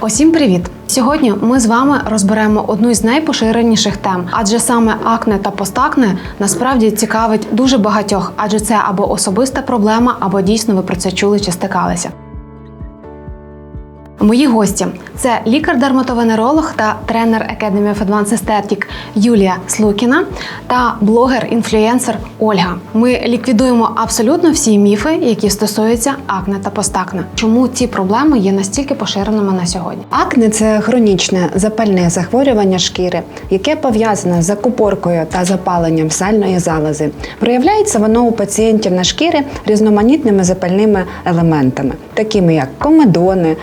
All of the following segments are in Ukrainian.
Усім привіт! Сьогодні ми з вами розберемо одну з найпоширеніших тем, адже саме акне та постакне насправді цікавить дуже багатьох, адже це або особиста проблема, або дійсно ви про це чули чи стикалися. Мої гості це лікар-дерматовенеролог та тренер Academy of Advanced Aesthetic Юлія Слукіна та блогер-інфлюенсер Ольга. Ми ліквідуємо абсолютно всі міфи, які стосуються акне та постакне. Чому ці проблеми є настільки поширеними на сьогодні? Акне це хронічне запальне захворювання шкіри, яке пов'язане з закупоркою та запаленням сальної залози. Проявляється воно у пацієнтів на шкірі різноманітними запальними елементами, такими як комедони,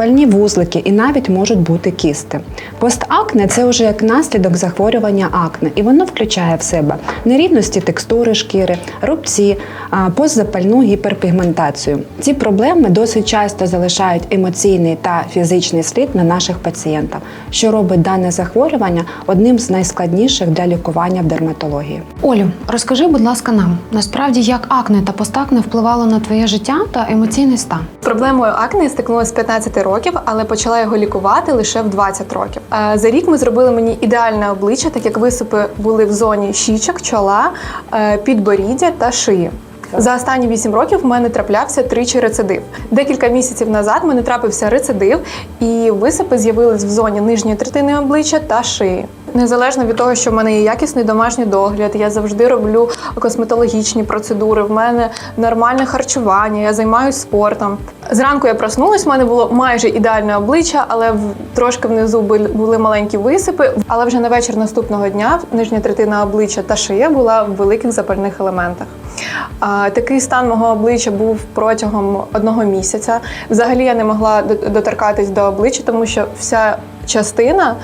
запальні вузлики і навіть можуть бути кісти. Постакне це вже як наслідок захворювання акне, і воно включає в себе нерівності текстури шкіри, рубці, постзапальну гіперпігментацію. Ці проблеми досить часто залишають емоційний та фізичний слід на наших пацієнтах, що робить дане захворювання одним з найскладніших для лікування в дерматології. Олю, розкажи, будь ласка, нам насправді як акне та постакне впливало на твоє життя та емоційний стан. Проблемою акне стикнулася з 15 років, але почала його лікувати лише в 20 років. Е, За рік ми зробили мені ідеальне обличчя, так як висипи були в зоні щічок, чола, е, підборіддя та шиї. За останні 8 років в мене траплявся тричі рецидив. Декілька місяців назад в мене трапився рецидив, і висипи з'явились в зоні нижньої третини обличчя та шиї. Незалежно від того, що в мене є якісний домашній догляд, я завжди роблю косметологічні процедури. В мене нормальне харчування, я займаюся спортом. Зранку я проснулась, в мене було майже ідеальне обличчя, але в трошки внизу були- маленькі висипи. Але вже на вечір наступного дня нижня третина обличчя та шия була в великих запальних елементах. Такий стан мого обличчя був протягом одного місяця. Взагалі я не могла до- доторкатись до обличчя, тому що вся частина.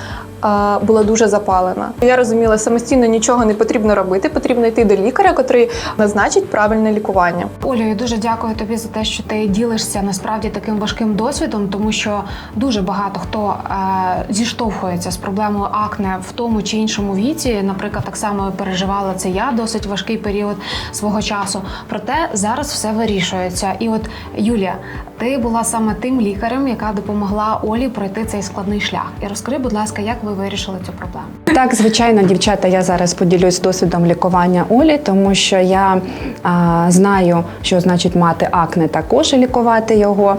Була дуже запалена. Я розуміла, самостійно нічого не потрібно робити. Потрібно йти до лікаря, котрий назначить правильне лікування. Олю, я дуже дякую тобі за те, що ти ділишся насправді таким важким досвідом, тому що дуже багато хто е, зіштовхується з проблемою акне в тому чи іншому віці. Наприклад, так само переживала це я досить важкий період свого часу. Проте зараз все вирішується. І от Юлія, ти була саме тим лікарем, яка допомогла Олі пройти цей складний шлях. І розкажи, будь ласка, як ви вирішили цю проблему? Так, звичайно, дівчата, я зараз поділюсь досвідом лікування Олі, тому що я а, знаю, що значить мати акне, також і лікувати його.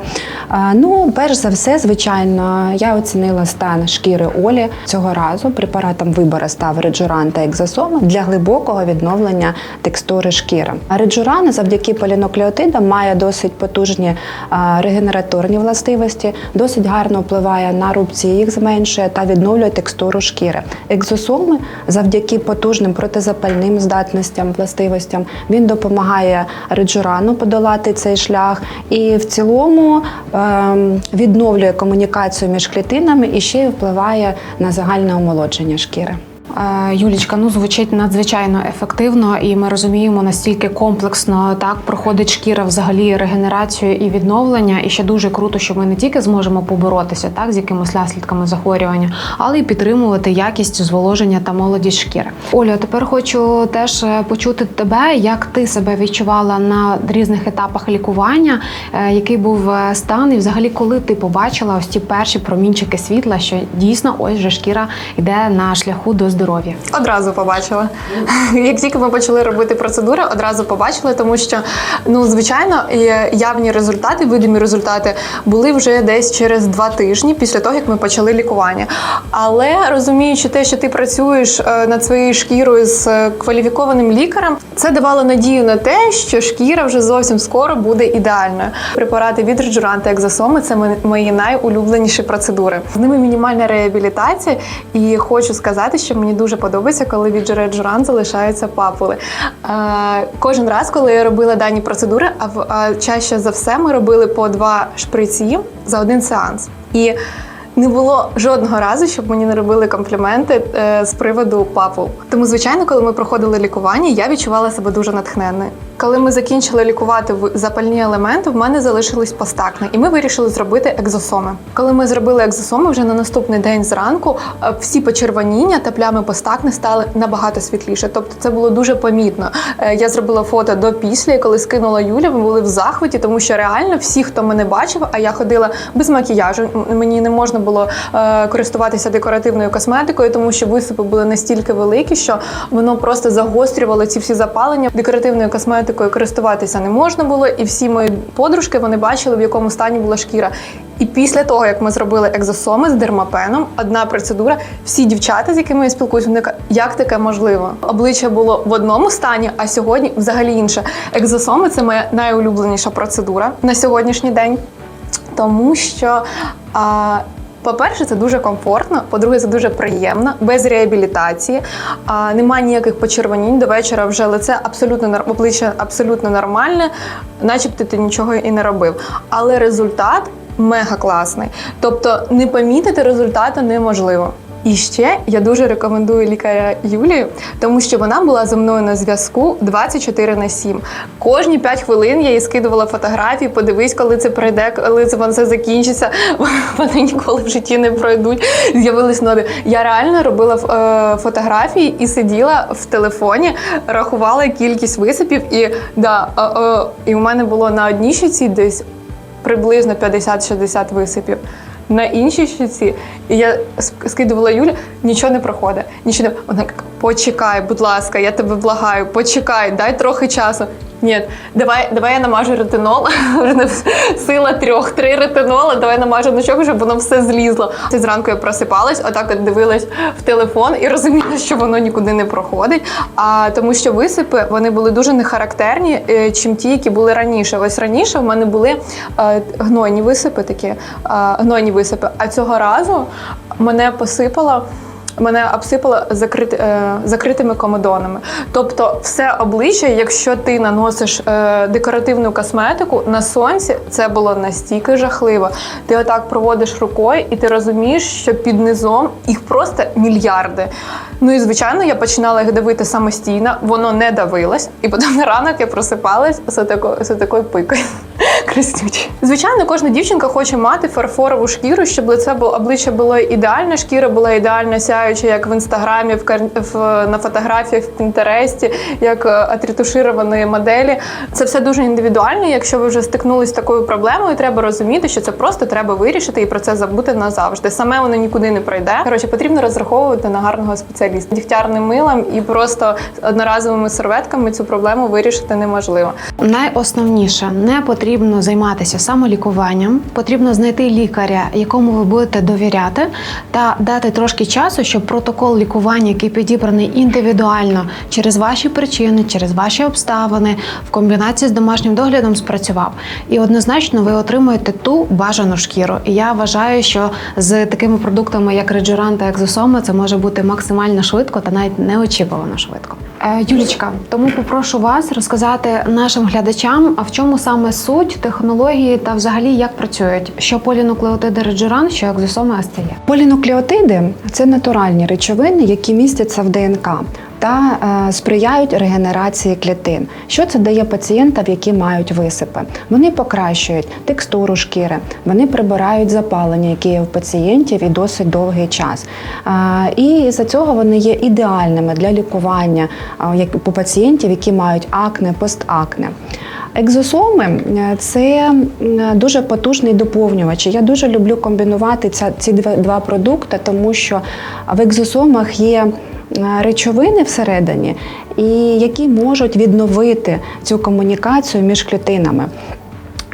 А, ну, перш за все, звичайно, я оцінила стан шкіри Олі цього разу. Препаратом вибору став реджуран та екзосома для глибокого відновлення текстури шкіри. А реджуран завдяки поліноклеотидам має досить потужні а, регенераторні властивості, досить гарно впливає на рубці, їх зменшує та відновлює текстуру шкіри. Екзосоми завдяки потужним протизапальним здатностям, властивостям, він допомагає реджурану подолати цей шлях і в цілому ем, відновлює комунікацію між клітинами і ще й впливає на загальне омолодження шкіри. Е, Юлічка, ну звучить надзвичайно ефективно, і ми розуміємо настільки комплексно так проходить шкіра взагалі регенерацію і відновлення. І ще дуже круто, що ми не тільки зможемо поборотися так з якимись наслідками захворювання, але й підтримувати якість зволоження та молодість шкіри. Оля, тепер хочу теж е, почути тебе, як ти себе відчувала на різних етапах лікування, е, який був стан, і взагалі, коли ти побачила ось ці перші промінчики світла, що дійсно ось вже шкіра йде на шляху до здоров'я. Одразу побачила. Як тільки ми почали робити процедури, одразу побачили, тому що ну звичайно явні результати, видимі результати були вже десь через два тижні після того, як ми почали лікування. Але розуміючи те, що ти працюєш е, над своєю шкірою з е, кваліфікованим лікарем, це давало надію на те, що шкіра вже зовсім скоро буде ідеальною. Препарати від Rejuran та екзосоми це мої найулюбленіші процедури. В ними мінімальна реабілітація, і хочу сказати, що мені дуже подобається, коли від Rejuran залишаються папули. Кожен раз, коли я робила дані процедури, а, чаще за все ми робили по два шприці за один сеанс. І не було жодного разу, щоб мені не робили компліменти е, з приводу папул. Тому, звичайно, коли ми проходили лікування, я відчувала себе дуже натхненною. Коли ми закінчили лікувати запальні елементи, в мене залишились постакни, і ми вирішили зробити екзосоми. Коли ми зробили екзосоми, вже на наступний день зранку е, всі почервоніння та плями постакни стали набагато світліше. Тобто це було дуже помітно. Е, Я зробила фото до після, і коли скинула Юля, ми були в захваті, тому що реально всі, хто мене бачив, а я ходила без макіяжу. Мені не можна було е, користуватися декоративною косметикою, тому що висипи були настільки великі, що воно просто загострювало ці всі запалення. Декоративною косметикою користуватися не можна було, і всі мої подружки вони бачили, в якому стані була шкіра. І після того, як ми зробили екзосоми з дермапеном, одна процедура, всі дівчата, з якими я спілкуюся, вони кажуть, як таке можливо? Обличчя було в одному стані, а сьогодні взагалі інше. Екзосоми це моя найулюбленіша процедура на сьогоднішній день, тому що. А, по-перше, це дуже комфортно. По-друге, це дуже приємно, без реабілітації. А, немає ніяких почервонінь. До вечора вже лице абсолютно обличчя абсолютно нормальне, начебто ти нічого і не робив. Але результат мега класний. Тобто не помітити результату неможливо. І ще я дуже рекомендую лікаря Юлію, тому що вона була зі мною на зв'язку 24 на 7. Кожні 5 хвилин я їй скидувала фотографії, подивись, коли це пройде, коли це все закінчиться. Вони ніколи в житті не пройдуть. З'явились нові. Я реально робила е, фотографії і сиділа в телефоні, рахувала кількість висипів, і да, е, е, і у мене було на одній щоці десь приблизно 50-60 висипів. На іншій щоці, і я скидувала Юлі, нічого не проходить. Нічого не вона почекай, будь ласка, я тебе благаю, почекай, дай трохи часу. Ні, давай, давай я намажу ретинол. Сила трьох, три ретинола, давай намажу на чого, щоб воно все злізло. Це зранку я просипалась, отак от дивилась в телефон і розуміла, що воно нікуди не проходить. А тому що висипи вони були дуже нехарактерні, е, чим ті, які були раніше. Ось раніше в мене були е, гнойні висипи, такі е, гнойні висипи. А цього разу мене посипало. Мене обсипало закрит, е, закритими комедонами. Тобто, все обличчя, якщо ти наносиш е, декоративну косметику на сонці, це було настільки жахливо. Ти отак проводиш рукою, і ти розумієш, що під низом їх просто мільярди. Ну і звичайно, я починала їх давити самостійно, воно не давилось, і потім на ранок я просипалась з такою пикою. Краснючі. Звичайно, кожна дівчинка хоче мати фарфорову шкіру, щоб лице було обличчя було ідеальне, шкіра була ідеально сяюча, як в інстаграмі, в, в на фотографіях в Пінтересті, як е, отретушированої моделі. Це все дуже індивідуально. Якщо ви вже стикнулися з такою проблемою, треба розуміти, що це просто треба вирішити і про це забути назавжди. Саме воно нікуди не пройде. Коротше, потрібно розраховувати на гарного спеціаліста. Дігтярним милом і просто одноразовими серветками цю проблему вирішити неможливо. Найосновніше не потрібно займатися самолікуванням, потрібно знайти лікаря, якому ви будете довіряти, та дати трошки часу, щоб протокол лікування, який підібраний індивідуально через ваші причини, через ваші обставини, в комбінації з домашнім доглядом спрацював. І однозначно ви отримуєте ту бажану шкіру. І я вважаю, що з такими продуктами, як реджуран та екзосома, це може бути максимально швидко та навіть неочікувано швидко. Е, Юлічка, тому попрошу вас розказати нашим глядачам, а в чому саме суть технології та взагалі як працюють, що полінуклеотиди реджуран, що екзосоми астеє. Полінуклеотиди це натуральні речовини, які містяться в ДНК та е, сприяють регенерації клітин. Що це дає пацієнтам, які мають висипи? Вони покращують текстуру шкіри, вони прибирають запалення, які є в пацієнтів і досить довгий час. І за цього вони є ідеальними для лікування у пацієнтів, які мають акне, постакне. Екзосоми е, це дуже потужний доповнювач. Я дуже люблю комбінувати ці два, два продукти, тому що в екзосомах є е, речовини всередині, і які можуть відновити цю комунікацію між клітинами.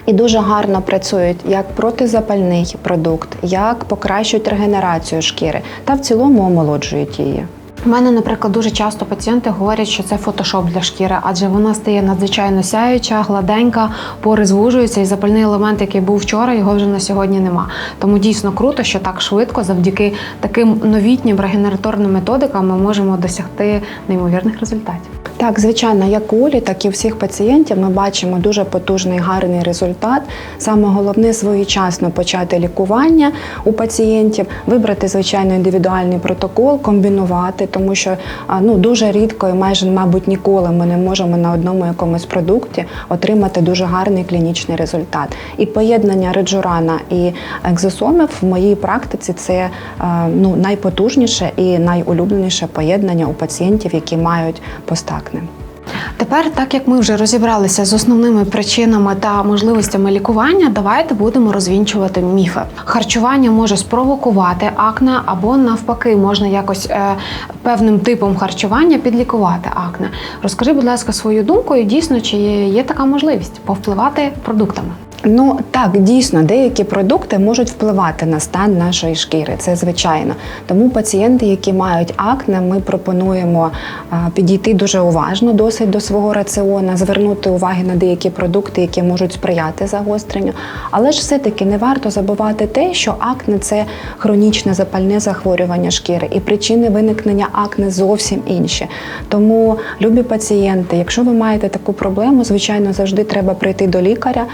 І дуже гарно працюють як протизапальний продукт, як покращують регенерацію шкіри та в цілому омолоджують її. У мене, наприклад, дуже часто пацієнти говорять, що це фотошоп для шкіри, адже вона стає надзвичайно сяюча, гладенька, пори звужуються, і запальний елемент, який був вчора, його вже на сьогодні нема. Тому дійсно круто, що так швидко, завдяки таким новітнім регенераторним методикам, ми можемо досягти неймовірних результатів. Так, звичайно, як у Олі, так і у всіх пацієнтів ми бачимо дуже потужний гарний результат. Саме головне своєчасно почати лікування у пацієнтів, вибрати звичайно індивідуальний протокол, комбінувати, тому що ну дуже рідко і майже, мабуть, ніколи ми не можемо на одному якомусь продукті отримати дуже гарний клінічний результат. І поєднання реджурана і екзосомів в моїй практиці це ну найпотужніше і найулюбленіше поєднання у пацієнтів, які мають постакне. Тепер, так як ми вже розібралися з основними причинами та можливостями лікування, давайте будемо розвінчувати міфи. Харчування може спровокувати акне або навпаки, можна якось е, певним типом харчування підлікувати акне. Розкажи, будь ласка, свою думку, і дійсно чи є така можливість повпливати продуктами. Ну так, дійсно, деякі продукти можуть впливати на стан нашої шкіри, це звичайно. Тому пацієнти, які мають акне, ми пропонуємо підійти дуже уважно досить до свого раціона, звернути уваги на деякі продукти, які можуть сприяти загостренню. Але ж все-таки не варто забувати те, що акне це хронічне запальне захворювання шкіри, і причини виникнення акне зовсім інші. Тому, любі пацієнти, якщо ви маєте таку проблему, звичайно, завжди треба прийти до лікаря,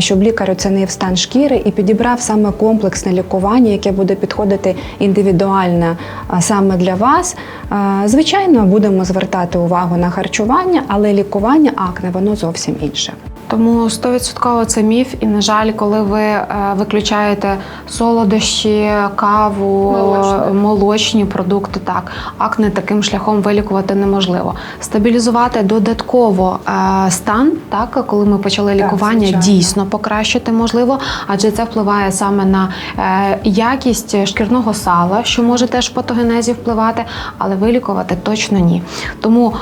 щоб лікар оцінив стан шкіри і підібрав саме комплексне лікування, яке буде підходити індивідуально саме для вас. Звичайно, будемо звертати увагу на харчування, але лікування акне воно зовсім інше. Тому 100% це міф, і на жаль, коли ви е, виключаєте солодощі, каву, Молочне. молочні продукти, так акне таким шляхом вилікувати неможливо. Стабілізувати додатково е, стан, так коли ми почали Так, лікування, звичайно. дійсно покращити можливо, адже це впливає саме на е, якість шкірного сала, що може теж в патогенезі впливати, але вилікувати точно ні. Тому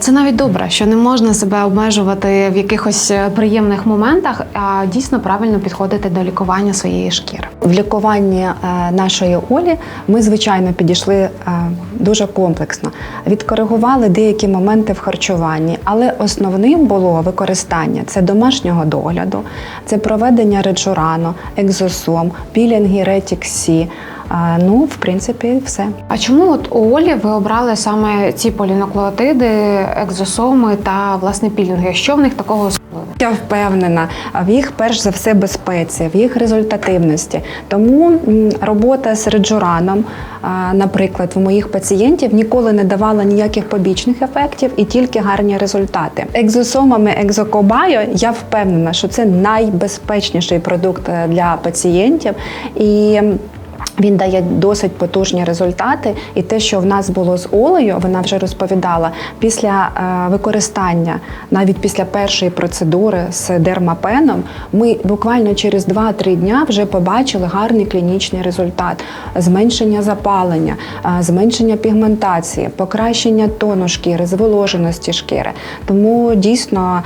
це навіть добре, що не можна себе обмежувати в якихось приємних моментах, а дійсно правильно підходити до лікування своєї шкіри. В лікуванні е, нашої Олі ми, звичайно, підійшли е, дуже комплексно. Відкоригували деякі моменти в харчуванні, але основним було використання це домашнього догляду, це проведення реджурану, екзосом, пілінги, ретік Сі. Е, Ну, в принципі, все. А чому от у Олі ви обрали саме ці полінуклеотиди, екзосоми та власне пілінги? Що в них такого? Я впевнена в їх перш за все безпеці, в їх результативності. Тому робота з реджураном, наприклад, в моїх пацієнтів ніколи не давала ніяких побічних ефектів і тільки гарні результати. Екзосомами екзокобайо я впевнена, що це найбезпечніший продукт е, для пацієнтів і. Він дає досить потужні результати, і те, що в нас було з Олею, вона вже розповідала після е, використання, навіть після першої процедури з дермапеном, ми буквально через 2-3 дня вже побачили гарний клінічний результат: зменшення запалення, е, зменшення пігментації, покращення тону шкіри, зволоженості шкіри. Тому дійсно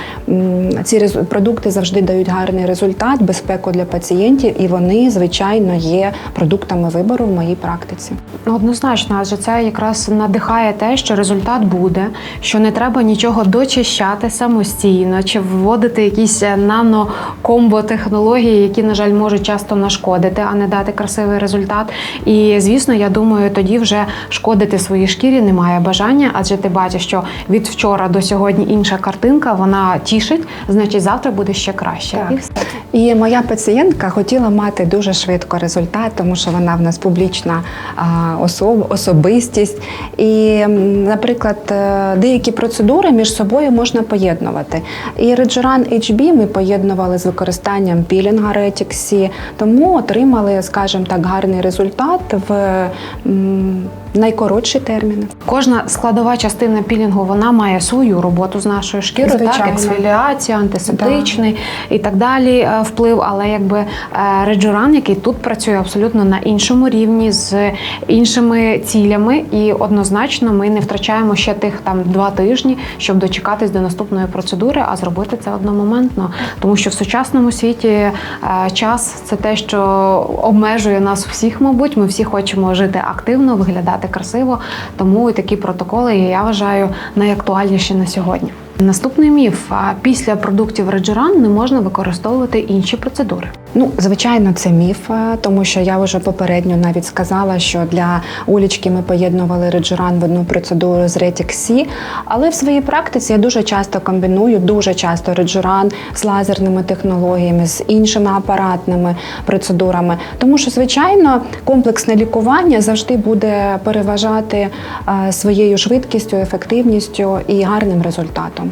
ці продукти завжди дають гарний результат, безпеку для пацієнтів, і вони, звичайно, є продуктами вибору в моїй практиці. Ну, Однозначно, адже це якраз надихає те, що результат буде, що не треба нічого дочищати самостійно чи вводити якісь е, нано-комбо-технології, які, на жаль, можуть часто нашкодити, а не дати красивий результат. І звісно, я думаю, тоді вже шкодити своїй шкірі немає бажання, адже ти бачиш, що від вчора до сьогодні інша картинка, вона тішить, значить завтра буде ще краще. Так. І все. І моя пацієнтка хотіла мати дуже швидко результат, тому що вона в нас публічна особ, особистість. І, наприклад, е, деякі процедури між собою можна поєднувати. І реджеран HB ми поєднували з використанням пілінга ретіксі, тому отримали, скажімо так, гарний результат в найкоротші терміни. Кожна складова частина пілінгу вона має свою роботу з нашою шкірою, так Звичайно. ексфоліація, антисептичний і так далі е, вплив. Але якби е, реджуран, який тут працює абсолютно на іншому рівні з іншими цілями, і однозначно ми не втрачаємо ще тих там два тижні, щоб дочекатись до наступної процедури, а зробити це одномоментно. Тому що в сучасному світі е, час це те, що обмежує нас всіх, мабуть. Ми всі хочемо жити активно, виглядати красиво. Тому і такі протоколи я вважаю найактуальніші на сьогодні. Наступний міф: після продуктів Реджеран не можна використовувати інші процедури. Ну, звичайно, це міф, е, тому що я вже попередньо навіть сказала, що для Олічки ми поєднували реджуран в одну процедуру з Retix-C, але в своїй практиці я дуже часто комбіную, дуже часто реджуран з лазерними технологіями, з іншими апаратними процедурами. Тому що, звичайно, комплексне лікування завжди буде переважати е, своєю швидкістю, ефективністю і гарним результатом.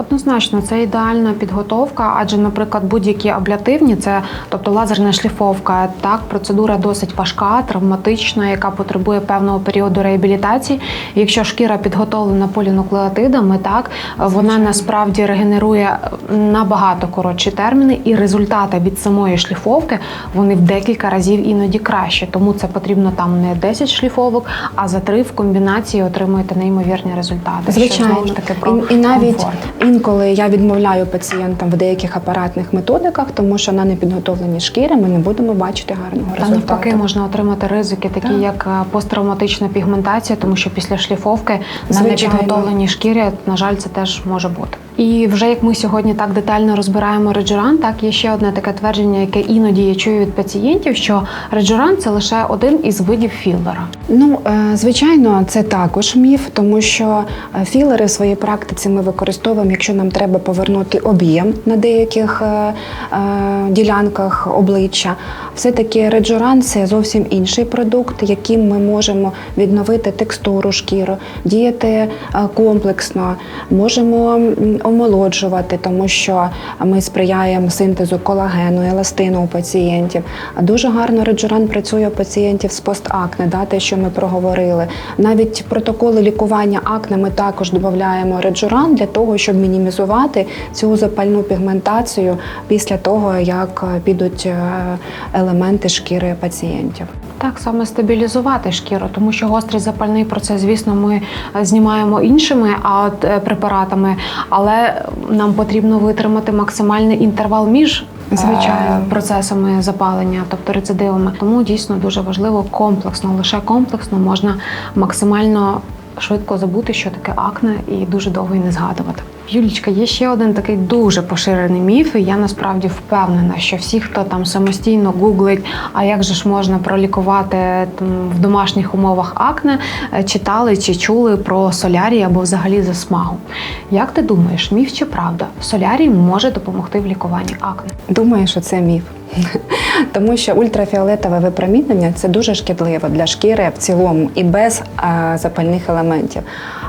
Однозначно, це ідеальна підготовка, адже, наприклад, будь-які аблятивні, це тобто лазерна шліфовка, так процедура досить важка, травматична, яка потребує певного періоду реабілітації. Якщо шкіра підготовлена полінуклеотидами, так вона насправді регенерує набагато коротші терміни, і результати від самої шліфовки вони в декілька разів іноді краще. Тому це потрібно там не 10 шліфовок, а за три в комбінації отримуєте неймовірні результати. Звичайно, знову ж таки про і, і навіть комфорт. Інколи я відмовляю пацієнтам в деяких апаратних методиках, тому що на непідготовленій шкірі ми не будемо бачити гарного Та результату. навпаки можна отримати ризики, такі Так. як е, посттравматична пігментація, тому що після шліфовки на непідготовленій шкірі, на жаль, це теж може бути. І вже як ми сьогодні так детально розбираємо реджуран, так є ще одне таке твердження, яке іноді я чую від пацієнтів, що реджуран це лише один із видів філера. Ну, е, звичайно, це також міф, тому що е, філери в своїй практиці ми використовуємо, якщо нам треба повернути об'єм на деяких е, е, ділянках обличчя. Все-таки реджуран це зовсім інший продукт, яким ми можемо відновити текстуру шкіри, діяти е, комплексно, можемо омолоджувати, тому що ми сприяємо синтезу колагену, еластину у пацієнтів. Дуже гарно реджуран працює у пацієнтів з постакне, да, те, що ми проговорили. Навіть протоколи лікування акне ми також додаємо реджуран для того, щоб мінімізувати цю запальну пігментацію після того, як е, підуть е, елементи шкіри пацієнтів. Так саме стабілізувати шкіру, тому що гострий запальний процес, звісно, ми е, знімаємо іншими а от препаратами, але нам потрібно витримати максимальний інтервал між. Звичайно. процесами запалення, тобто рецидивами. Тому дійсно дуже важливо комплексно, лише комплексно можна максимально швидко забути, що таке акне, і дуже довго і не згадувати. Юлічка, є ще один такий дуже поширений міф. І я насправді впевнена, що всі, хто там самостійно гуглить, а як же ж можна пролікувати там, в домашніх умовах акне, е, читали чи чули про солярій або взагалі засмагу. Як ти думаєш, міф чи правда? Солярій може допомогти в лікуванні акне? Думаю, що це міф. Тому що ультрафіолетове випромінення це дуже шкідливо для шкіри в цілому і без запальних елементів,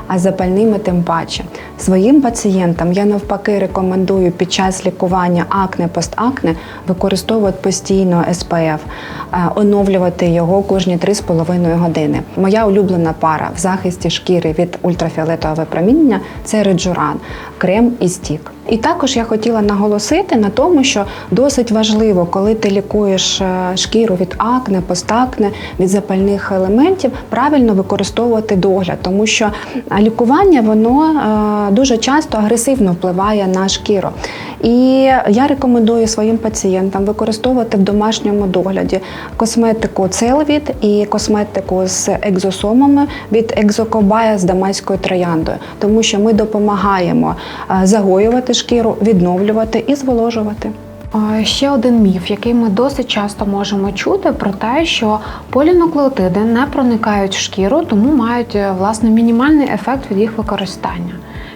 а запальними тим паче. Своїм пацієнтам я навпаки рекомендую під час лікування акне, постакне використовувати постійно СПФ, е, оновлювати його кожні 3,5 години. Моя улюблена пара в захисті шкіри від ультрафіолетового випромінення це реджуран, крем і стік. І також я хотіла наголосити на тому, що досить важливо, коли ти лікуєш е, шкіру від акне, постакне, від запальних елементів, правильно використовувати догляд, тому що лікування воно е, дуже часто агресивно впливає на шкіру. І я рекомендую своїм пацієнтам використовувати в домашньому догляді косметику Целвіт і косметику з екзосомами від екзокобая з дамаською трояндою, тому що ми допомагаємо е, загоювати шкіру, відновлювати і зволожувати. Ще один міф, який ми досить часто можемо чути, про те, що полінуклеотиди не проникають в шкіру, тому мають е, власне мінімальний ефект від їх використання.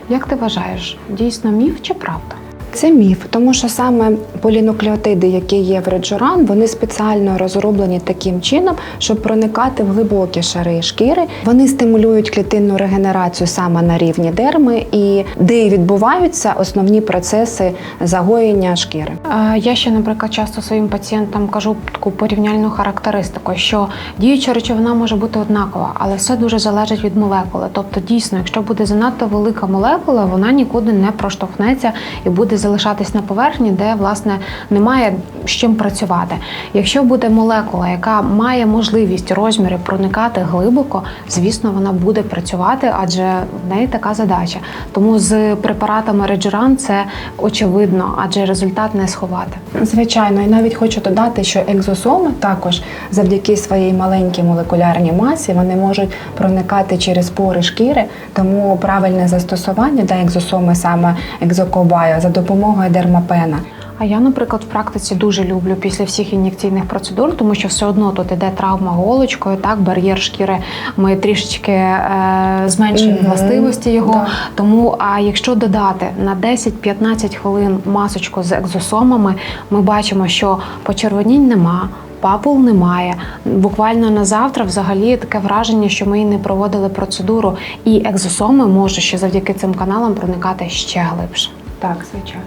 Як ти вважаєш, дійсно міф чи правда? Це міф, тому що саме полінуклеотиди, які є в реджуран, вони спеціально розроблені таким чином, щоб проникати в глибокі шари шкіри. Вони стимулюють клітинну регенерацію саме на рівні дерми, і де відбуваються основні процеси загоєння шкіри. Я ще, наприклад, часто своїм пацієнтам кажу таку порівняльну характеристику, що діюча речовина може бути однакова, але все дуже залежить від молекули. Тобто, дійсно, якщо буде занадто велика молекула, вона нікуди не проштовхнеться і буде залишатись на поверхні, де власне немає з чим працювати. Якщо буде молекула, яка має можливість розміри проникати глибоко, звісно, вона буде працювати, адже в неї така задача. Тому з препаратами Реджуран це очевидно, адже результат не сховати. Звичайно, і навіть хочу додати, що екзосоми також завдяки своїй маленькій молекулярній масі вони можуть проникати через пори шкіри, тому правильне застосування для екзосоми саме екзокобаю за допомогою дермапена. А я, наприклад, в практиці дуже люблю після всіх ін'єкційних процедур, тому що все одно тут іде травма голочкою, так, бар'єр шкіри. Ми трішечки е, зменшуємо Мгм. властивості його. Да. Тому, а якщо додати на 10-15 хвилин масочку з екзосомами, ми бачимо, що почервонінь нема. Папул немає. Буквально на завтра взагалі таке враження, що ми і не проводили процедуру, і екзосоми можуть ще завдяки цим каналам проникати ще глибше. Так, звичайно.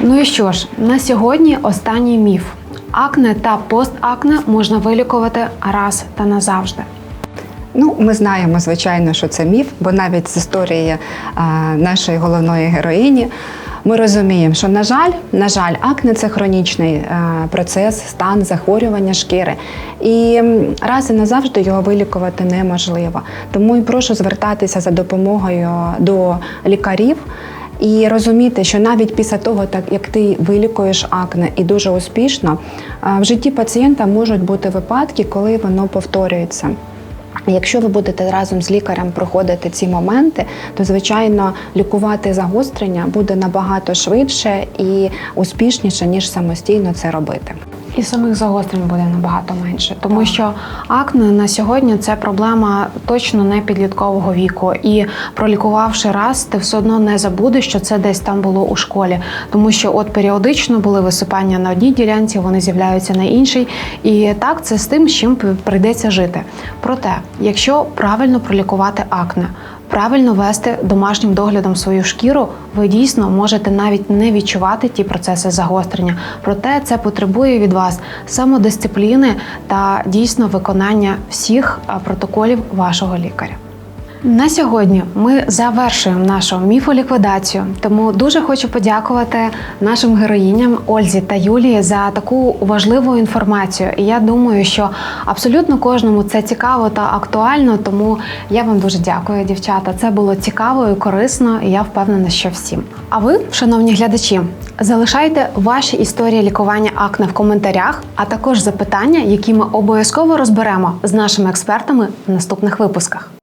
Ну і що ж, на сьогодні останній міф: акне та постакне можна вилікувати раз та назавжди. Ну, ми знаємо, звичайно, що це міф, бо навіть з історії а, нашої головної героїні ми розуміємо, що на жаль, на жаль, акне це хронічний е, процес, стан захворювання шкіри. І раз і назавжди його вилікувати неможливо. Тому і прошу звертатися за допомогою до лікарів. І розуміти, що навіть після того, так як ти вилікуєш акне і дуже успішно, в житті пацієнта можуть бути випадки, коли воно повторюється. Якщо ви будете разом з лікарем проходити ці моменти, то звичайно лікувати загострення буде набагато швидше і успішніше, ніж самостійно це робити. І самих загострень буде набагато менше, тому що акне на сьогодні це проблема точно не підліткового віку. І пролікувавши раз, ти все одно не забудеш, що це десь там було у школі. Тому що от періодично були висипання на одній ділянці, вони з'являються на іншій. І так це з тим, з чим прийдеться жити. Проте, якщо правильно пролікувати акне, правильно вести домашнім доглядом свою шкіру, ви дійсно можете навіть не відчувати ті процеси загострення. Проте це потребує від вас самодисципліни та дійсно виконання всіх протоколів вашого лікаря. На сьогодні ми завершуємо нашу міфоліквідацію. Тому дуже хочу подякувати нашим героїням Ользі та Юлії за таку важливу інформацію. І я думаю, що абсолютно кожному це цікаво та актуально. Тому я вам дуже дякую, дівчата. Це було цікаво і корисно, і я впевнена, що всім. А ви, шановні глядачі, залишайте ваші історії лікування акне в коментарях, а також запитання, які ми обов'язково розберемо з нашими експертами в наступних випусках.